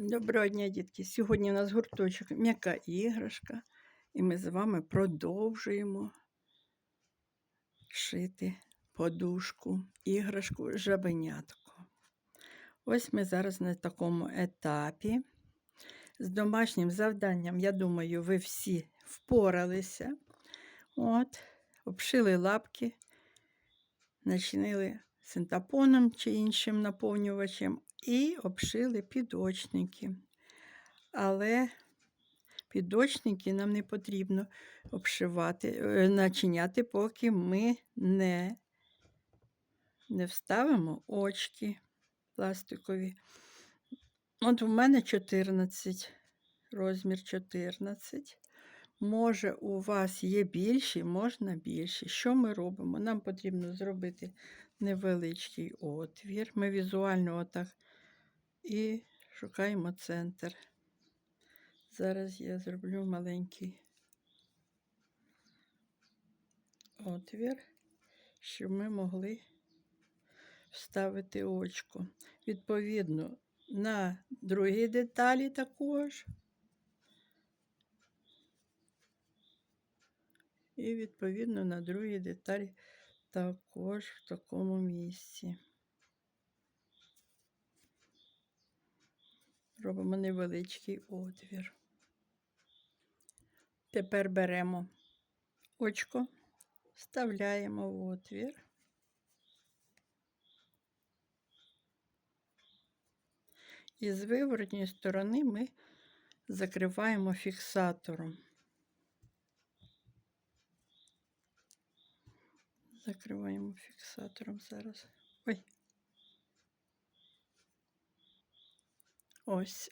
Доброго дня, дітки! Сьогодні у нас гурточок м'яка іграшка, і ми з вами продовжуємо шити подушку, іграшку, жабенятку. Ось ми зараз на такому етапі. З домашнім завданням, я думаю, ви всі впоралися. От, обшили лапки, начинили синтапоном чи іншим наповнювачем і обшили підочники. Але підочники нам не потрібно обшивати, е, начиняти, поки ми не, не вставимо очки пластикові. От у мене 14, розмір 14. Може, у вас є більші, можна більші. Що ми робимо? Нам потрібно зробити невеличкий отвір. Ми візуально отак і шукаємо центр. Зараз я зроблю маленький отвір, щоб ми могли вставити очко. Відповідно, на другій деталі також. І, відповідно, на другій деталі також в такому місці. Робимо невеличкий отвір. Тепер беремо очко, вставляємо в отвір. І з виворотньої сторони ми закриваємо фіксатором. Закриваємо фіксатором зараз. Ой. Ось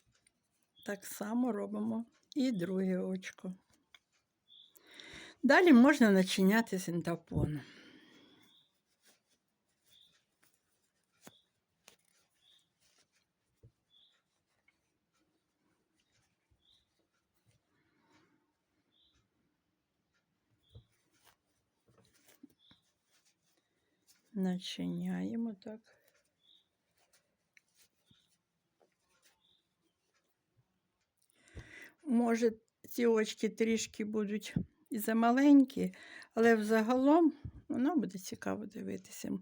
так само робимо і друге очко. Далі можна начиняти синтапоном. Начиняємо так. Може, ці очки трішки будуть і замаленькі, але взагалом воно буде цікаво дивитися.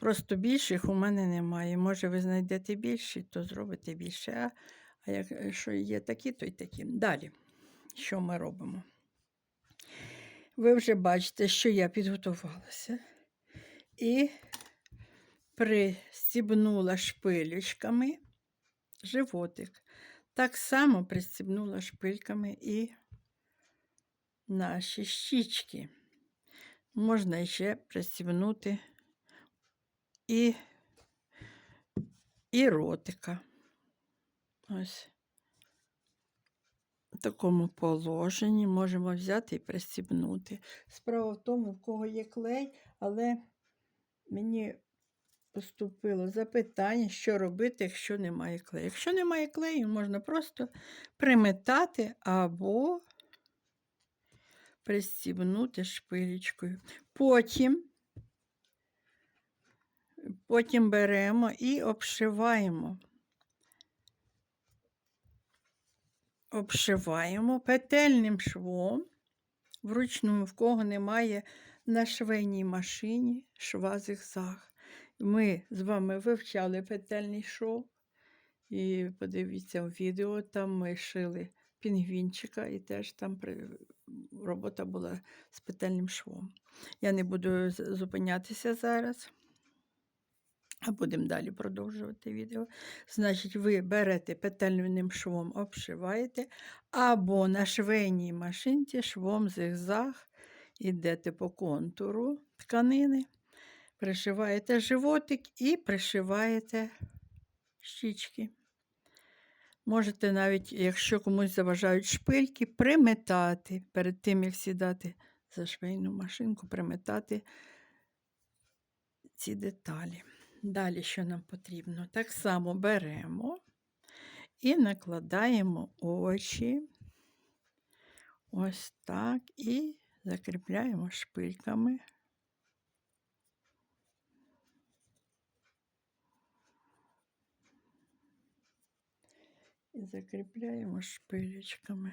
Просто більших у мене немає. Може, ви знайдете більші, то зробите більше. А, а якщо є такі, то й такі. Далі, що ми робимо? Ви вже бачите, що я підготувалася і пристібнула шпилючками животик. Так само пристібнула шпильками і наші щічки. Можна ще пристібнути і, і ротика. Ось в такому положенні можемо взяти і пристібнути. Справа в тому, в кого є клей, але мені поступило запитання, що робити, якщо немає клею. Якщо немає клею, можна просто приметати або пристібнути шпилечкою. Потім, потім беремо і обшиваємо. Обшиваємо петельним швом, вручну, в кого немає на швейній машині шва зигзаг. Ми з вами вивчали петельний шов. І подивіться в відео, там ми шили пінгвінчика, і теж там робота була з петельним швом. Я не буду зупинятися зараз, а будемо далі продовжувати відео. Значить, ви берете петельним швом, обшиваєте, або на швейній машинці швом зигзаг, ідете по контуру тканини пришиваєте животик і пришиваєте щічки. Можете навіть, якщо комусь заважають шпильки, приметати перед тим, як сідати за швейну машинку, приметати ці деталі. Далі, що нам потрібно? Так само беремо і накладаємо очі, ось так, і закріпляємо шпильками. І закріпляємо шпилечками.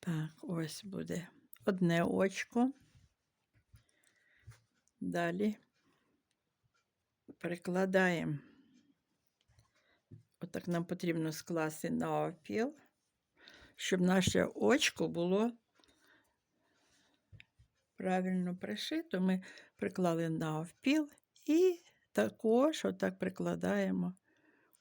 Так, ось буде одне очко. Далі перекладаємо. Отак нам потрібно скласти навпіл, щоб наше очко було правильно пришито. Ми приклали навпіл і також отак прикладаємо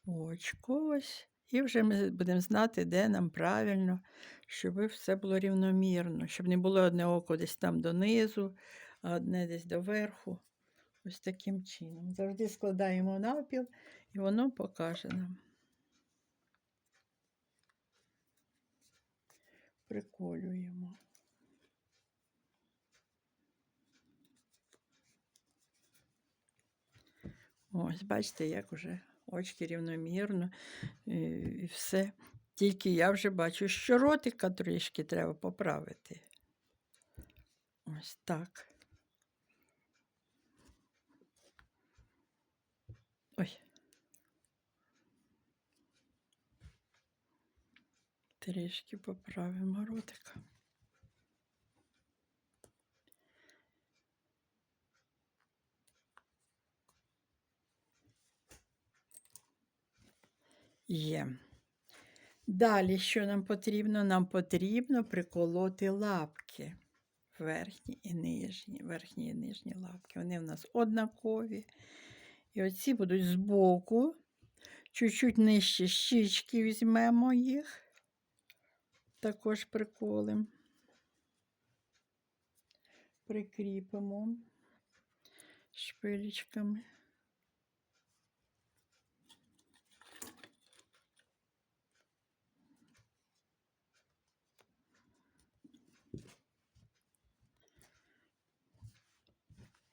очко ось. І вже ми будемо знати, де нам правильно, щоб все було рівномірно, щоб не було одне око десь там донизу, а одне десь доверху. Ось таким чином. Завжди складаємо навпіл, і воно покаже нам. Приколюємо. Ось, бачите, як уже очки рівномірно і, і все. Тільки я вже бачу, що ротика трішки треба поправити. Ось так. Ой. Трішки поправимо ротика. Є. Далі, що нам потрібно? Нам потрібно приколоти лапки. Верхні і нижні, верхні і нижні лапки. Вони в нас однакові. І оці будуть збоку. Чуть-чуть нижче щічки візьмемо їх. Також приколим. Прикріпимо шпилечками.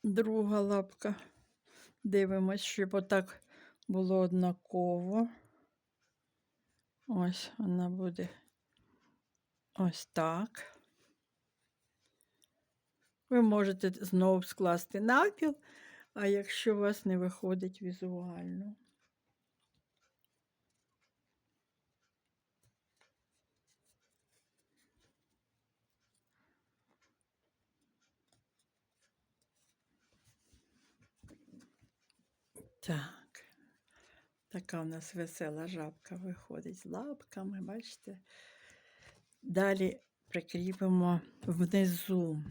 Друга лапка. Дивимось, щоб отак було однаково. Ось вона буде ось так. Ви можете знову скласти навпіл, а якщо у вас не виходить візуально. Так. Така у нас весела жабка виходить з лапками, бачите? Далі прикріпимо внизу,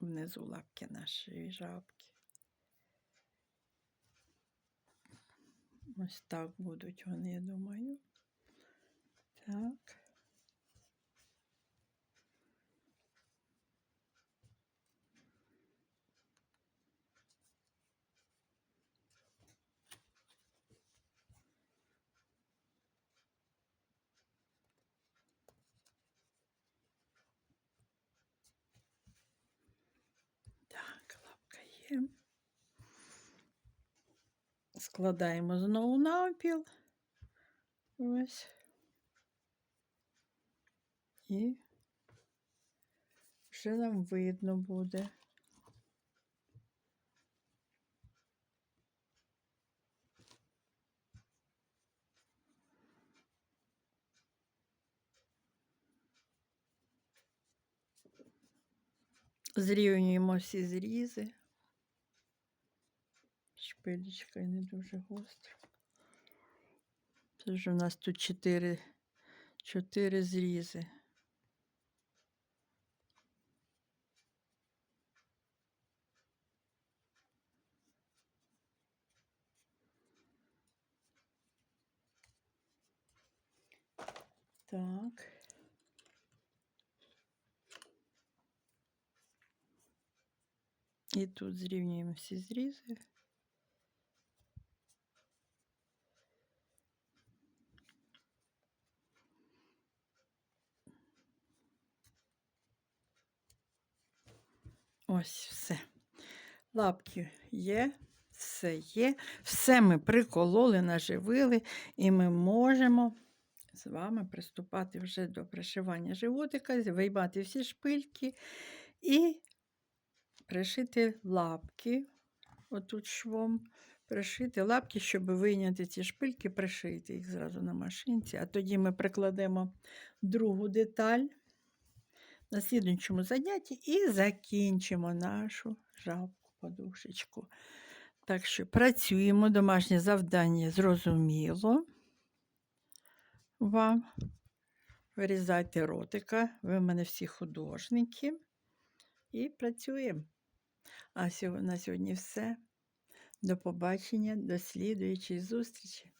внизу лапки нашої жабки. Ось так будуть вони, я думаю. Так. Лапка. Складаємо знову навпіл. Ось. І вже нам видно буде. Зрівнюємо всі зрізи. Шпилечка не дуже гостра. Це вже у нас тут чотири, чотири зрізи. Так. І тут зрівнюємо всі зрізи. Ось все. Лапки є, все є. Все ми прикололи, наживили, і ми можемо з вами приступати вже до пришивання животика, виймати всі шпильки і пришити лапки. Отут швом пришити лапки, щоб вийняти ці шпильки, пришити їх зразу на машинці. А тоді ми прикладемо другу деталь на слідуючому занятті і закінчимо нашу жабку, подушечку. Так що працюємо, домашнє завдання зрозуміло вам. Вирізайте ротика, ви в мене всі художники. І працюємо. А на сьогодні все. До побачення, до слідуючої зустрічі.